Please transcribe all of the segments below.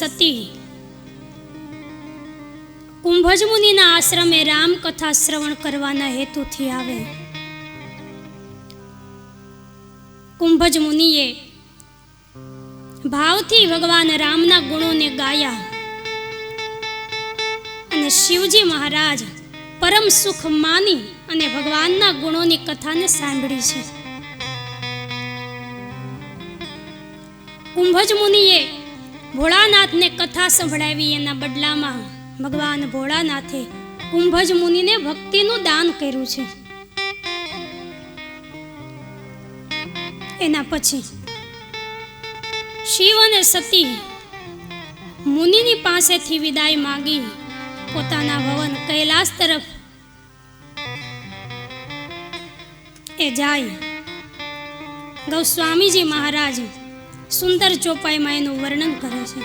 સતી. કુંભજ મુનિના આશ્રમે રામકથા શ્રવણ કરવાના હેતુથી આવે. કુંભજ મુનિએ ભાવથી ભગવાન રામના ગુણોને ગાયા અને શિવજી મહારાજ પરમ સુખ માની અને ભગવાનના ગુણોની કથાને સાંભળી છે. કુંભજ મુનિએ ભોળાનાથને કથા સંભળાવી એના બદલામાં ભગવાન ભોળાનાથે કુંભજ મુનિને ભક્તિનું દાન કર્યું છે. એના પછી શિવ અને સતી મુનિની પાસેથી વિદાય માંગી પોતાના ભવન કૈલાસ તરફ. એ જાય ગૌસ્વામીજી મહારાજ સુંદર ચોપાઈમાં એનું વર્ણન કરે છે.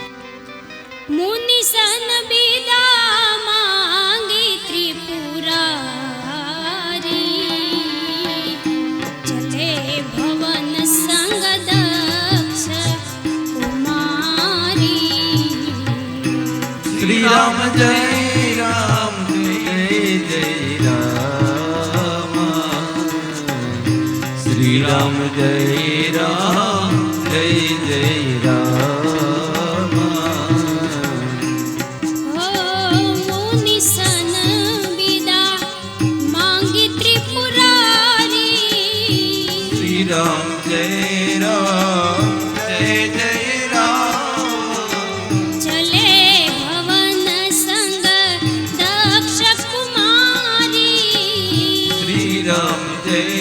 મુનિ સન બીદા માંગી ત્રિપુરા શ્રી રામ જય રામ જય રામ. શ્રી રામ જય રામ. जय जयरा सनविदाङ्गि श्रीराम जय जय चले भवन सङ्गकुमाी श्रीराम जय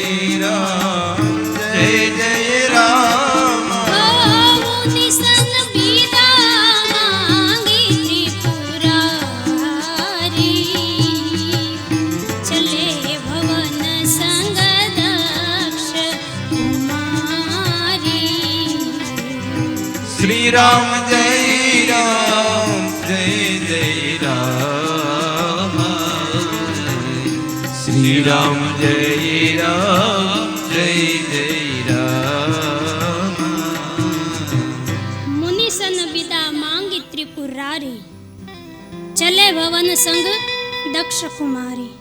શ્રી રામ જય રામ, જય જય રામ. શ્રી રામ જય રામ, જય જય રામ. મુનિસન બિદા માંગી ત્રિપુરારી. ચલે ભવન સંગ દક્ષ કુમારી